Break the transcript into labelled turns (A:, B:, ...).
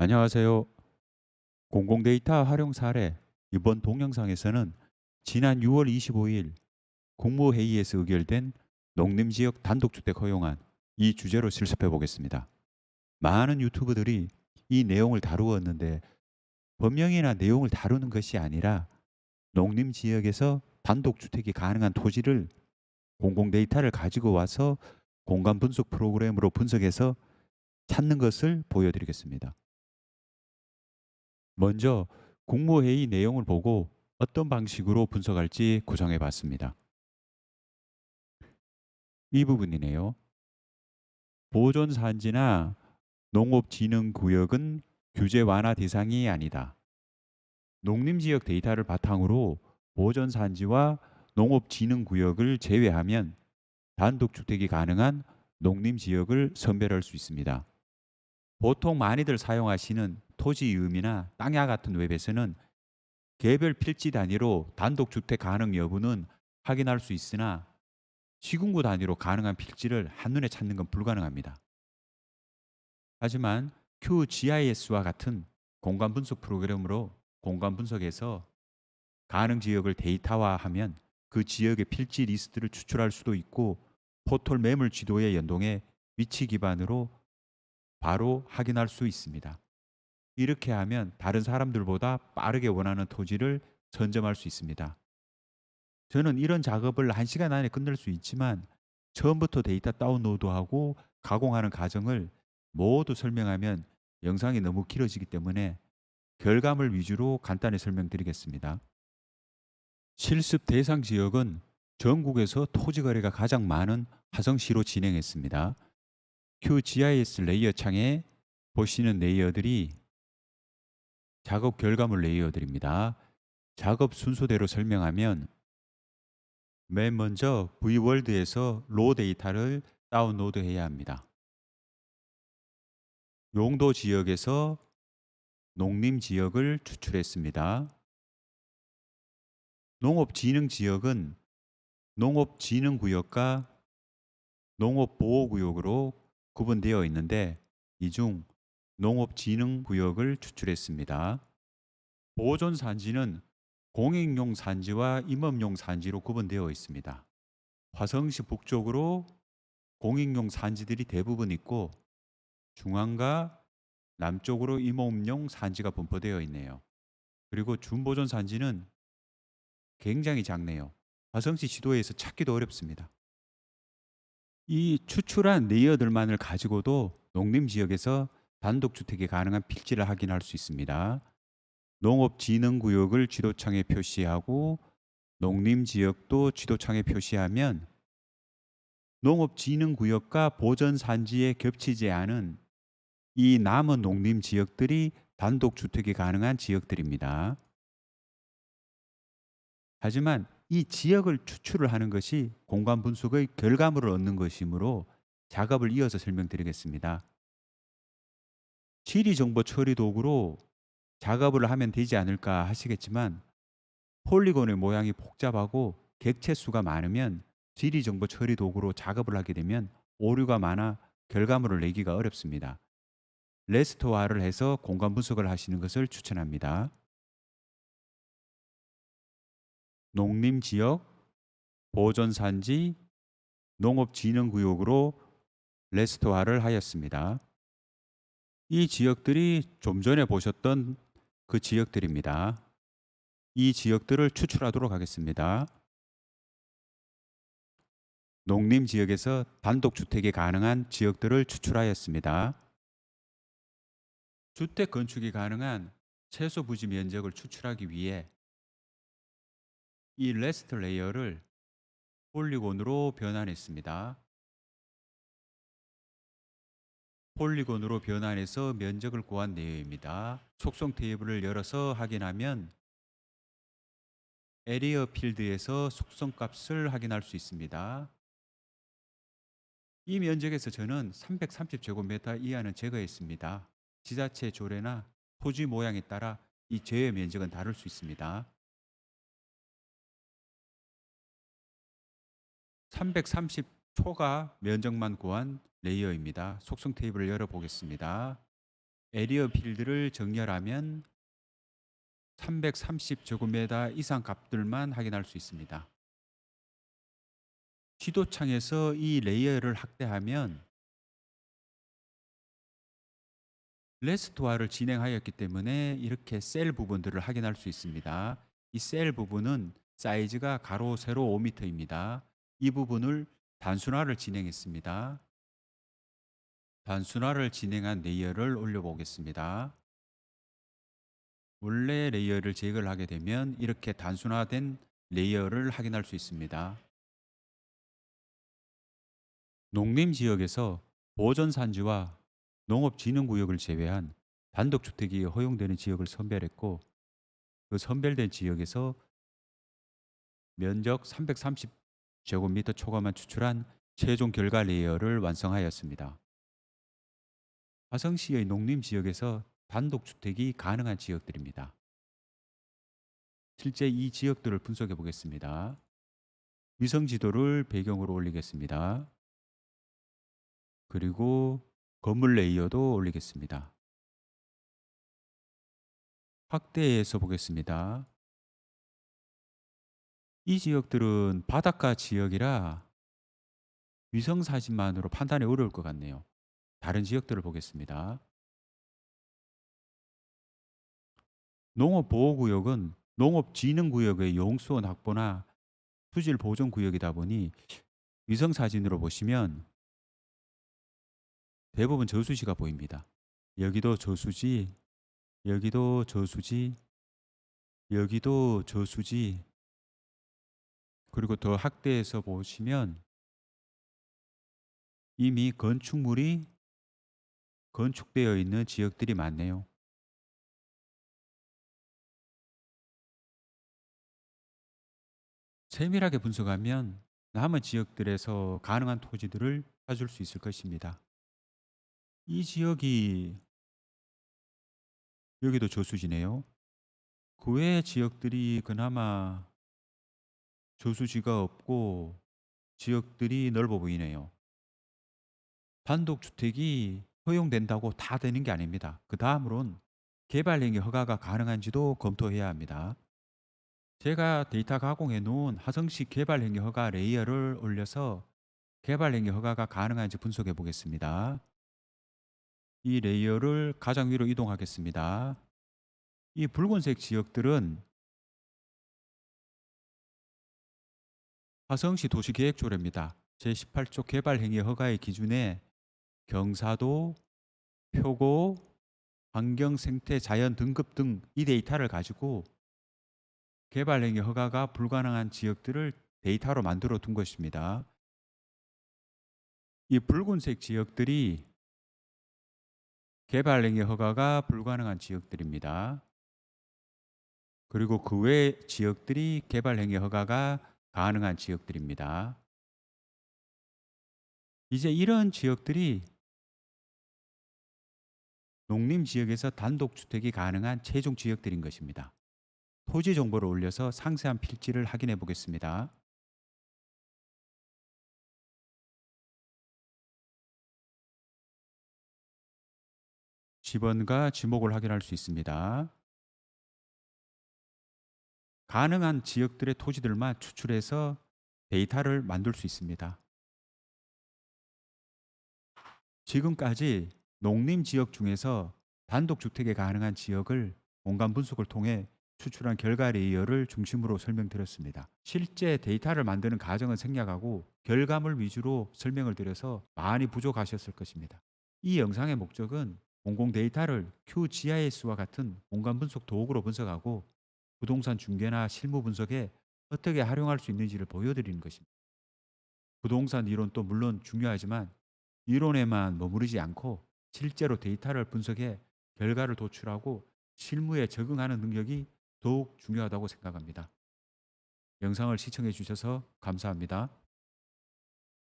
A: 안녕하세요. 공공데이터 활용 사례 이번 동영상에서는 지난 6월 25일 국무회의에서 의결된 농림지역 단독주택 허용안 이 주제로 실습해 보겠습니다. 많은 유튜브들이 이 내용을 다루었는데 법령이나 내용을 다루는 것이 아니라 농림지역에서 단독주택이 가능한 토지를 공공데이터를 가지고 와서 공간 분석 프로그램으로 분석해서 찾는 것을 보여드리겠습니다. 먼저 국무회의 내용을 보고 어떤 방식으로 분석할지 구성해 봤습니다. 이 부분이네요. 보존 산지나 농업진흥구역은 규제 완화 대상이 아니다. 농림지역 데이터를 바탕으로 보존 산지와 농업진흥구역을 제외하면 단독주택이 가능한 농림지역을 선별할 수 있습니다. 보통 많이들 사용하시는 토지이음이나 땅야 같은 웹에서는 개별 필지 단위로 단독 주택 가능 여부는 확인할 수 있으나 시군구 단위로 가능한 필지를 한눈에 찾는 건 불가능합니다. 하지만 QGIS와 같은 공간 분석 프로그램으로 공간 분석에서 가능 지역을 데이터화하면 그 지역의 필지 리스트를 추출할 수도 있고 포털 매물 지도에 연동해 위치 기반으로 바로 확인할 수 있습니다. 이렇게 하면 다른 사람들보다 빠르게 원하는 토지를 선점할 수 있습니다. 저는 이런 작업을 1시간 안에 끝낼 수 있지만 처음부터 데이터 다운로드하고 가공하는 과정을 모두 설명하면 영상이 너무 길어지기 때문에 결과물 위주로 간단히 설명드리겠습니다. 실습 대상 지역은 전국에서 토지 거래가 가장 많은 화성시로 진행했습니다. QGIS 레이어 창에 보시는 레이어들이 작업 결과물 레이어들입니다. 작업 순서대로 설명하면 맨 먼저 V월드에서 로 데이터를 다운로드 해야 합니다. 용도 지역에서 농림 지역을 추출했습니다. 농업진흥 지역은 농업진흥구역과 농업보호구역으로 구분되어 있는데 이 중 농업진흥구역을 추출했습니다. 보존 산지는 공익용 산지와 임업용 산지로 구분되어 있습니다. 화성시 북쪽으로 공익용 산지들이 대부분 있고 중앙과 남쪽으로 임업용 산지가 분포되어 있네요. 그리고 준보존 산지는 굉장히 작네요. 화성시 지도에서 찾기도 어렵습니다. 이 추출한 레이어들만을 가지고도 농림 지역에서 단독 주택이 가능한 필지를 확인할 수 있습니다. 농업진흥구역을 지도창에 표시하고 농림 지역도 지도창에 표시하면 농업진흥구역과 보전산지에 겹치지 않은 이 남은 농림 지역들이 단독 주택이 가능한 지역들입니다. 하지만 이 지역을 추출을 하는 것이 공간 분석의 결과물을 얻는 것이므로 작업을 이어서 설명드리겠습니다. 지리 정보 처리 도구로 작업을 하면 되지 않을까 하시겠지만 폴리곤의 모양이 복잡하고 객체 수가 많으면 지리 정보 처리 도구로 작업을 하게 되면 오류가 많아 결과물을 내기가 어렵습니다. 레스토화를 해서 공간 분석을 하시는 것을 추천합니다. 농림 지역, 보존 산지, 농업 진흥 구역으로 레스토화를 하였습니다. 이 지역들이 좀 전에 보셨던 그 지역들입니다. 이 지역들을 추출하도록 하겠습니다. 농림 지역에서 단독 주택이 가능한 지역들을 추출하였습니다. 주택 건축이 가능한 최소 부지 면적을 추출하기 위해 이 레스트 레이어를 폴리곤으로 변환했습니다. 폴리곤으로 변환해서 면적을 구한 내용입니다. 속성 테이블을 열어서 확인하면 에리어 필드에서 속성 값을 확인할 수 있습니다. 이 면적에서 저는 330제곱미터 이하는 제거했습니다. 지자체 조례나 토지 모양에 따라 이 제외 면적은 다를 수 있습니다. 330초가 면적만 구한 레이어입니다. 속성 테이블을 열어보겠습니다. 에리어 필드를 정렬하면 330제곱미터 이상 값들만 확인할 수 있습니다. 지도창에서 이 레이어를 확대하면 레스토어를 진행하였기 때문에 이렇게 셀 부분들을 확인할 수 있습니다. 이 셀 부분은 사이즈가 가로 세로 5m입니다. 이 부분을 단순화를 진행했습니다. 단순화를 진행한 레이어를 올려보겠습니다. 원래 레이어를 제거를 하게 되면 이렇게 단순화된 레이어를 확인할 수 있습니다. 농림 지역에서 보전 산지와 농업 진흥 구역을 제외한 단독 주택이 허용되는 지역을 선별했고 그 선별된 지역에서 면적 330 제곱미터 초과만 추출한 최종 결과 레이어를 완성하였습니다. 화성시의 농림 지역에서 단독주택이 가능한 지역들입니다. 실제 이 지역들을 분석해 보겠습니다. 위성 지도를 배경으로 올리겠습니다. 그리고 건물 레이어도 올리겠습니다. 확대해서 보겠습니다. 이 지역들은 바닷가 지역이라 위성 사진만으로 판단이 어려울 것 같네요. 다른 지역들을 보겠습니다. 농업보호구역은 농업진흥구역의 용수원 확보나 수질 보존 구역이다 보니 위성 사진으로 보시면 대부분 저수지가 보입니다. 여기도 저수지, 여기도 저수지, 여기도 저수지, 그리고 더 확대해서 보시면 이미 건축물이 건축되어 있는 지역들이 많네요. 세밀하게 분석하면 남은 지역들에서 가능한 토지들을 찾을 수 있을 것입니다. 이 지역이 여기도 저수지네요. 그 외의 지역들이 그나마 저수지가 없고 지역들이 넓어 보이네요. 단독주택이 허용된다고 다 되는 게 아닙니다. 그 다음으론 개발행위 허가가 가능한지도 검토해야 합니다. 제가 데이터 가공해 놓은 화성시 개발행위 허가 레이어를 올려서 개발행위 허가가 가능한지 분석해 보겠습니다. 이 레이어를 가장 위로 이동하겠습니다. 이 붉은색 지역들은 화성시 도시계획조례입니다. 제18조 개발행위 허가의 기준에 경사도, 표고, 환경, 생태, 자연 등급 등 이 데이터를 가지고 개발행위 허가가 불가능한 지역들을 데이터로 만들어 둔 것입니다. 이 붉은색 지역들이 개발행위 허가가 불가능한 지역들입니다. 그리고 그 외 지역들이 개발행위 허가가 가능한 지역들입니다. 이제 이런 지역들이 농림 지역에서 단독 주택이 가능한 최종 지역들인 것입니다. 토지 정보를 올려서 상세한 필지를 확인해 보겠습니다. 지번과 지목을 확인할 수 있습니다. 가능한 지역들의 토지들만 추출해서 데이터를 만들 수 있습니다. 지금까지 농림 지역 중에서 단독 주택에 가능한 지역을 공간 분석을 통해 추출한 결과 레이어를 중심으로 설명드렸습니다. 실제 데이터를 만드는 과정은 생략하고 결과물 위주로 설명을 드려서 많이 부족하셨을 것입니다. 이 영상의 목적은 공공 데이터를 QGIS와 같은 공간 분석 도구로 분석하고 부동산 중개나 실무 분석에 어떻게 활용할 수 있는지를 보여드리는 것입니다. 부동산 이론도 물론 중요하지만 이론에만 머무르지 않고 실제로 데이터를 분석해 결과를 도출하고 실무에 적응하는 능력이 더욱 중요하다고 생각합니다. 영상을 시청해 주셔서 감사합니다.